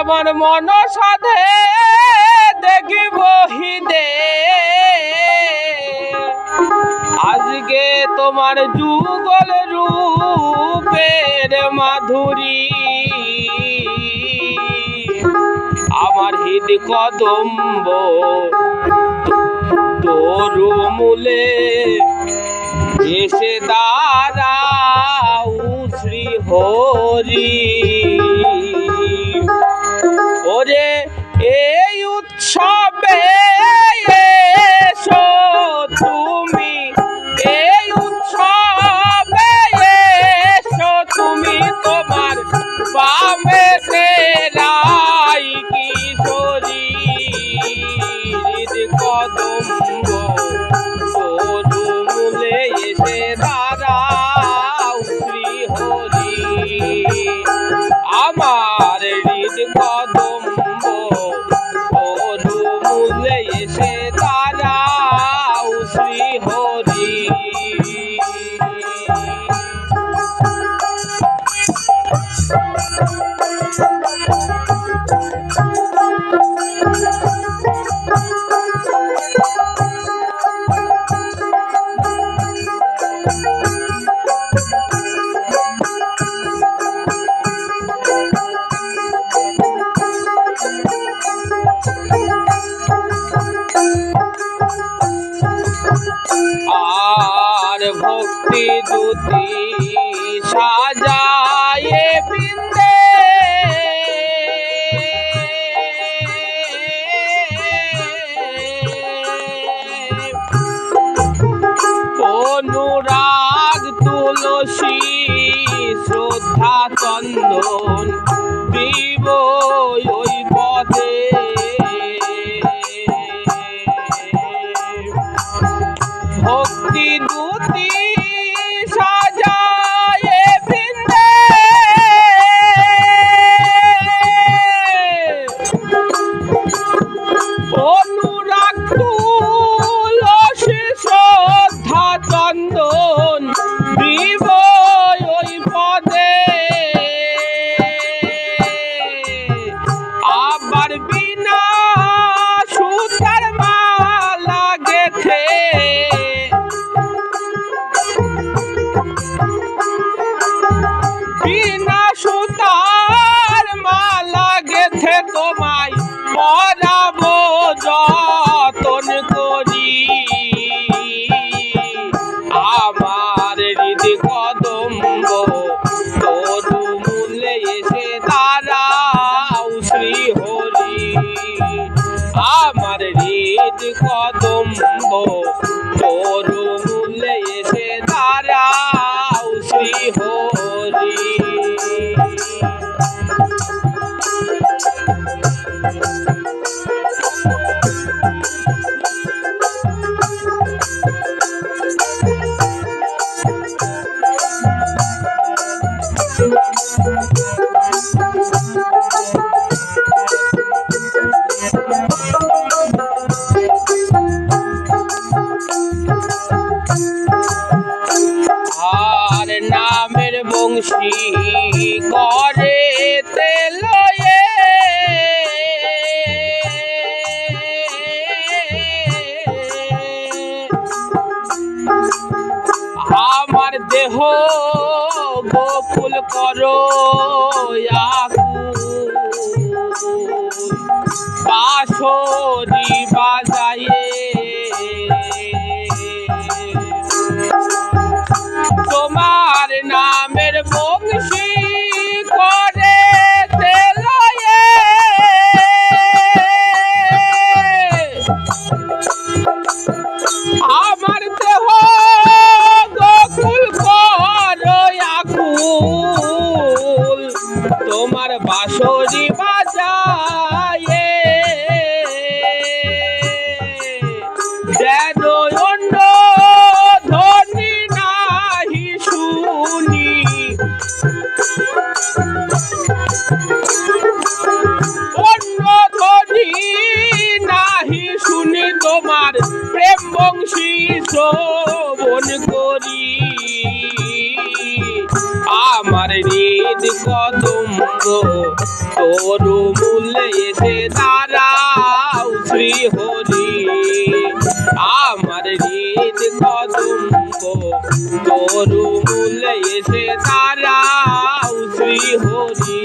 আমার মন সাধে দেখিব হিদে আজকে তোমার যুগল রূপের মাধুরী। আমার হৃদ কদম্ব তোরু মূলে এসে দাদা শ্রী হরি baby. ভক্তি দুতি সাজা পারবি না সুতার মালা গেথে। বিনা সুতার মালা গেথে তোমার গোকুল করো পাশরি শ্রবণ করি আমার ঋদ কত তোর মূলে এসে দাঁড়াও শ্রী হরি আমার ঋদ কত তোর মূলে এসে দাঁড়াও শ্রী হরি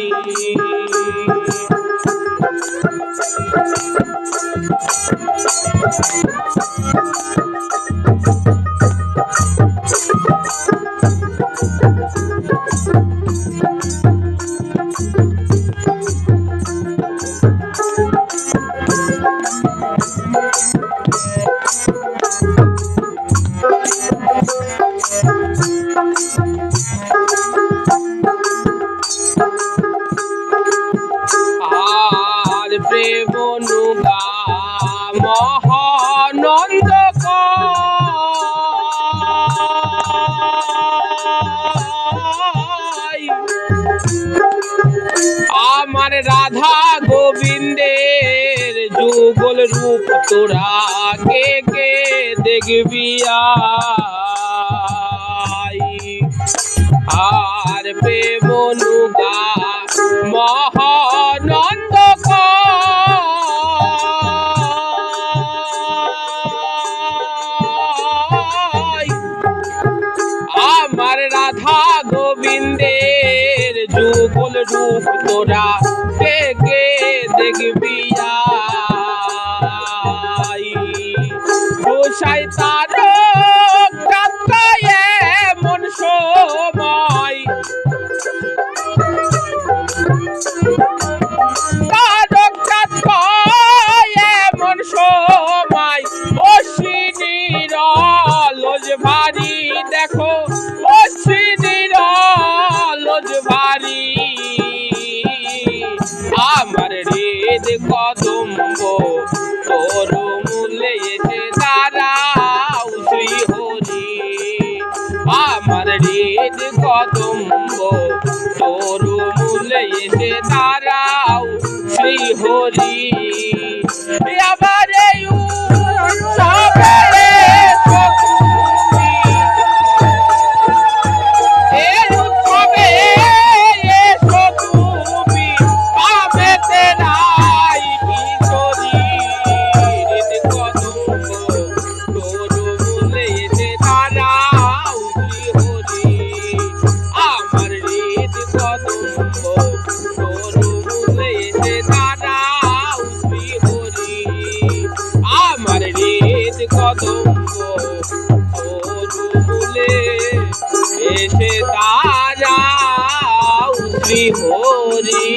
রাধা গোবিন্দের যুগল রূপ তোরা কে কে দেখবি। আর পে নুগা রূপ তোরা কে কে দেখবি? মূলে এসে দাঁড়াও শ্রী হরি আমার হৃদ কদম্ব তোর মূলে এসে দাঁড়াও শ্রী হরি কদম্ব তোর এসে শ্রী হরি